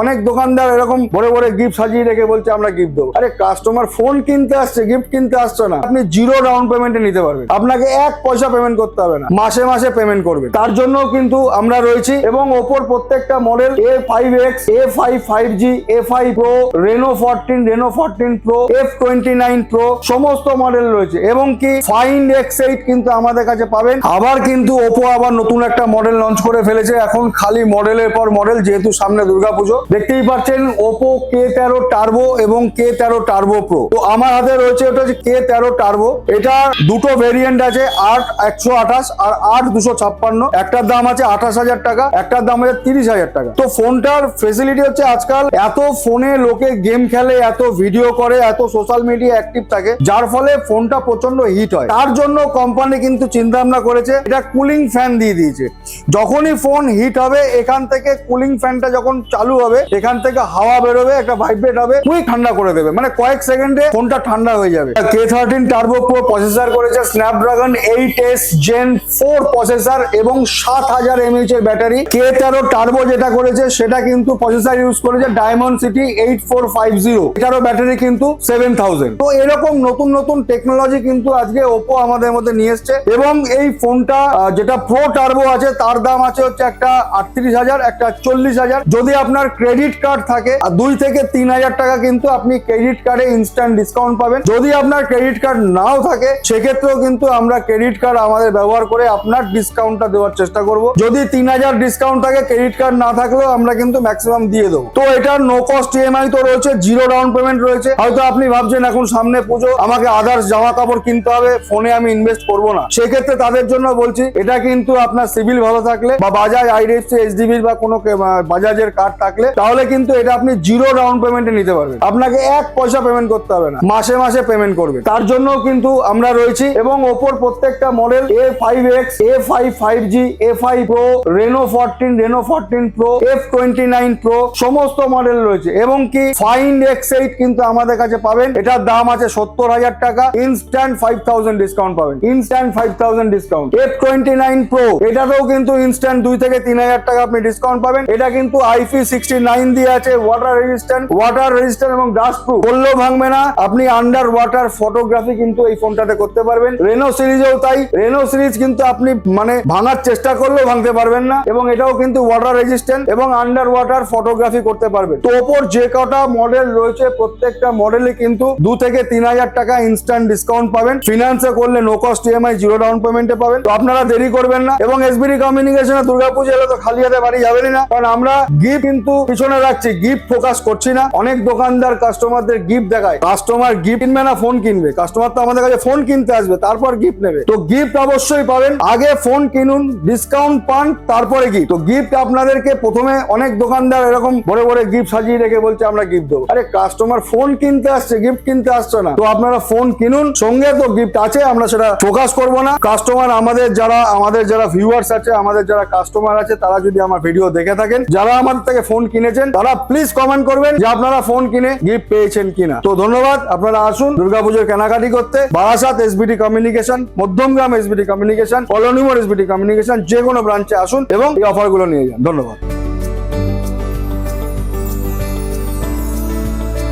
অনেক দোকানদার এরকম ভরে ভরে গিফট সাজিয়ে রেখে বলছে, আমরা গিফট দেবো। আরে কাস্টমার ফোন কিনতে আসছে গিফট কিনতে আসছে না। আপনি জিরো ডাউন পেমেন্টে নিতে পারবেন। আপনাকে এক পয়সা পেমেন্ট করতে হবে না। মাসে মাসে পেমেন্ট করবে তার জন্য কিন্তু আমরা রয়েছি এবং ওপর প্রত্যেকটা model A five X A five five G A five pro Reno fourteen Reno fourteen pro F twenty nine pro সমস্ত মডেল রয়েছে। এবং কি ফাইন এক্স এইট কিন্তু আমাদের কাছে পাবেন। আবার কিন্তু ওপো আবার নতুন একটা মডেল লঞ্চ করে ফেলেছে। এখন খালি মডেলের পর মডেল যেহেতু সামনে দুর্গাপুজো দেখতেই পাচ্ছেন ওপো কে তেরো টার্বো এবং কে তেরো টার্বো প্রো তো আমার হাতে রয়েছে ওটা হচ্ছে কে তেরো টার্বো এটা দুটো ভেরিয়েন্ট আছে, আট একশো আঠাশ আর আট দুশো ছাপ্পান্ন। একটার দাম আছে আঠাশ হাজার টাকা, একটার দাম আছে তিরিশ হাজার টাকা। তো ফোনটার ফেসিলিটি হচ্ছে আজকাল এত ফোনে লোকে গেম খেলে, এত ভিডিও করে, এত সোশ্যাল মিডিয়া অ্যাক্টিভ থাকে, যার ফলে ফোনটা প্রচণ্ড হিট হয়। তার জন্য কোম্পানি কিন্তু চিন্তা ভাবনা করেছে, এটা কুলিং ফ্যান দিয়ে দিয়েছে। যখনই ফোন হিট হবে, এখান থেকে কুলিং ফ্যানটা যখন চালু হবে এখান থেকে হাওয়া বেরোবে, একটা ভাইব্রেট হবে কুইক ঠান্ডা করে দেবে। মানে কয়েক সেকেন্ডে ফোনটা ঠান্ডা হয়ে যাবে। K thirteen turbo pro processor করেছে Snapdragon eight S Gen four processor এবং সাত হাজার এমএইচ এর ব্যাটারি কে তেরো টার্বো যেটা করেছে, সেটা কিন্তু প্রসেসর ইউজ করেছে Dimensity eight four five zero এটারও ব্যাটারি কিন্তু সেভেন থাউজেন্ড তো এরকম নতুন নতুন টেকনোলজি কিন্তু আজকে ওপো আমাদের মধ্যে নিয়ে এসছে এবং এই ফোনটা যেটা প্রো টার্বো আছে, তার দাম আছে হচ্ছে একটা আটত্রিশ হাজার, একটা চল্লিশ হাজার। যদি আপনার ক্রেডিট কার্ড থাকে আর দুই থেকে তিন হাজার টাকা কিন্তু আপনি ক্রেডিট কার্ডে ইনস্ট্যান্ট ডিসকাউন্ট পাবেন। যদি আপনার ক্রেডিট কার্ড নাও থাকে, সেক্ষেত্রেও কিন্তু আমরা ক্রেডিট কার্ড আমাদের ব্যবহার করে আপনার ডিসকাউন্টটা দেওয়ার চেষ্টা করব। যদি তিন হাজার ডিসকাউন্ট থাকে, ক্রেডিট কার্ড না থাকলেও আমরা কিন্তু ম্যাক্সিমাম দিয়ে দেবো। তো এটার নো কস্ট ইএমআই তো রয়েছে জিরো ডাউন পেমেন্ট রয়েছে। হয়তো আপনি ভাবছেন, এখন সামনে পুজো, আমাকে আদার্স জামা কাপড় কিনতে হবে ফোনে আমি ইনভেস্ট করব না। সেক্ষেত্রে তাদের জন্য বলছি, এটা কিন্তু আপনার সিভিল ভালো থাকলে বা বাজাজ আইডিএফসি এইচডিবি বা কোনো বাজাজের কার্ড থাকলে তাহলে কিন্তু এটা আপনি জিরো ডাউন পেমেন্টে নিতে পারবেন। আপনাকে এক পয়সা পেমেন্ট করতে হবে না। মাসে মাসে পেমেন্ট করবে। তার জন্য কিন্তু আমরা রয়েছি এবং ওপর প্রত্যেকটা model A five X A five five G A five pro Reno fourteen Reno fourteen pro F twenty nine pro সমস্ত মডেল রয়েছে। এবং কি ফাইন এক্স এইট কিন্তু আমাদের কাছে পাবেন। এটার দাম আছে সত্তর হাজার টাকা। ইনস্ট্যান্ট ফাইভ থাউজেন্ড ডিসকাউন্ট পাবেন। Instant five thousand discount F twenty nine pro এটাতেও কিন্তু ইনস্ট্যান্ট দুই থেকে তিন হাজার টাকা আপনি ডিসকাউন্ট পাবেন। এটা কিন্তু আইপি সিক্সটি নাইন দিয়ে আছে ওয়াটার রেজিস্ট্যান্ট ওয়াটার রেজিস্ট্যান্ট এবং ডাস্ট প্রুফ বললেও ভাঙবে না, আপনি আন্ডার ওয়াটার ফটোগ্রাফি কিন্তু এই ফোনটাতে করতে পারবেন। রেনো সিরিজেও তাই। রেনো সিরিজ কিন্তু আপনি মানে ভাঙার চেষ্টা করলেও ভাঙতে পারবেন না এবং এটাও কিন্তু ওয়াটার রেজিস্ট্যান্ট এবং আন্ডার ওয়াটার ফটোগ্রাফি করতে পারবেন। তো ওপর যে কটা মডেল রয়েছে, প্রত্যেকটা মডেলে কিন্তু দু থেকে তিন হাজার টাকা ইনস্ট্যান্ট ডিসকাউন্ট পাবেন। ফিনান্সে করলে no cost EMI zero down পেমেন্টে পাবেন। তো আপনারা দেরি করবেন না এবং এসবিডি কমিউনিকেশনে দুর্গাপুজো এলে তো খালি হাতে বাড়ি যাবেনই না। কারণ আমরা গিফট কিন্তু পিছনে রাখছি গিফট ফোকাস করছি না। অনেক দোকানদার কাস্টমারদের গিফট দেখায়। কাস্টমার গিফট কিনবে না ফোন কিনবে। কাস্টমার তো আমাদের কাছে ফোন কিনতে আসবে, তারপর গিফট নেবে। তো গিফট অবশ্যই পাবেন। আগে ফোন কিনুন ডিসকাউন্ট পান, তারপরে গিফট তো গিফট আপনাদেরকে প্রথমে অনেক দোকানদার এরকম ভরে ভরে গিফট সাজিয়ে রেখে বলছে, আমরা গিফট দেবো। আরে কাস্টমার ফোন কিনতে আসছে গিফট কিনতে আসছে না। তো আপনারা ফোন কিনুন, সঙ্গে তো গিফট আছে, আমরা সেটা ফোকাস করব না। কাস্টমার আমাদের যারা আমাদের যারা ভিউয়ার্স আছে, আমাদের যারা কাস্টমার আছে, তারা যদি আমার ভিডিও দেখে থাকেন, যারা আমাদের থেকে ফোন কিনেছেন, তারা প্লিজ কমেন্ট করবেন যে আপনারা ফোন কিনে গিফট পেয়েছেন কিনা। তো ধন্যবাদ, আপনারা আসুন দুর্গাপুজোর কেনাকাটি করতে। Barasat SBT communication Madhyamgram SBT communication Colonymore SBT communication যে কোনো ব্রাঞ্চে আসুন এবং এই অফারগুলো নিয়ে যান। ধন্যবাদ।